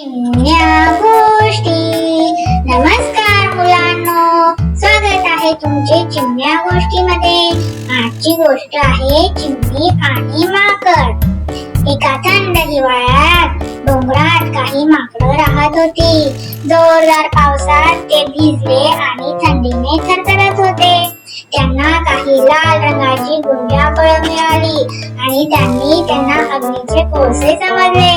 चिमण्या गोष्टी. नमस्कार मुलांनो. स्वागत आहे तुमचे चिमण्या गोष्टीमध्ये. आजची गोष्ट आहे चिमणी आणि माकड. एका थंड हिवाळ्यात डोंगरात काही माकडं राहत होती. जोरदार पावसात ते भिजले आणि थंडीने थरथरत होते. त्यांना काही लाल रंगाची गुंड्या फळं मिळाली. आणि त्यांनी त्यांना अग्नीचे कोळसे समजले.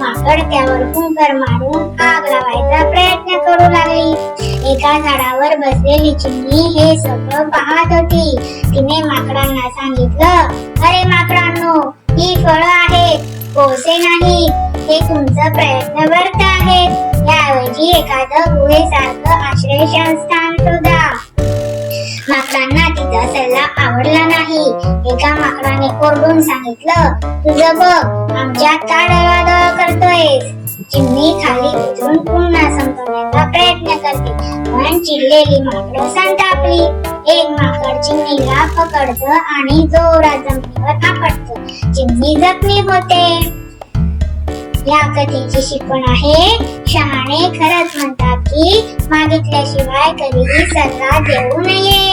माकड त्यावर कुंकर मारून आग लावायचा प्रयत्न करू लागली. एका झाडावर बसलेली चिमणी हे सगळं पाहत होती. तिने माकडांना सांगितलं अरे माकडांनो ही फळं आहेत कोळसे नाही. हे तुमचं प्रयत्न व्यर्थ आहे. याऐवजी एखादं गुहेसारखं आश्रयशान स्थान माकडांना तिचा सल्ला आवडला नाही. एका माकडाने कोरडून सांगितलं तुझं बघ आमच्यात का डळाडळ करतोयस चिमणी खाली उतरून पुन्हा संपवण्याचा प्रयत्न करते. पण चिडलेली माकड संतापली. एक माकड चिमणीला पकडतं आणि जोरात जमिनीवर आपटतं. चिमणी जखमी होते. या कथेची शिकवण आहे. शहाणे खरंच म्हणतात की मागितल्याशिवाय कधीही सल्ला देऊ नये.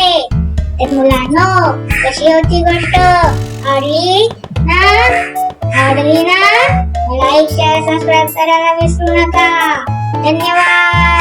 तर मुलांनो कशी होती गोष्ट? आवडली ना आवडली ना लाईक शेअर सबस्क्राईब करायला विसरू नका. धन्यवाद.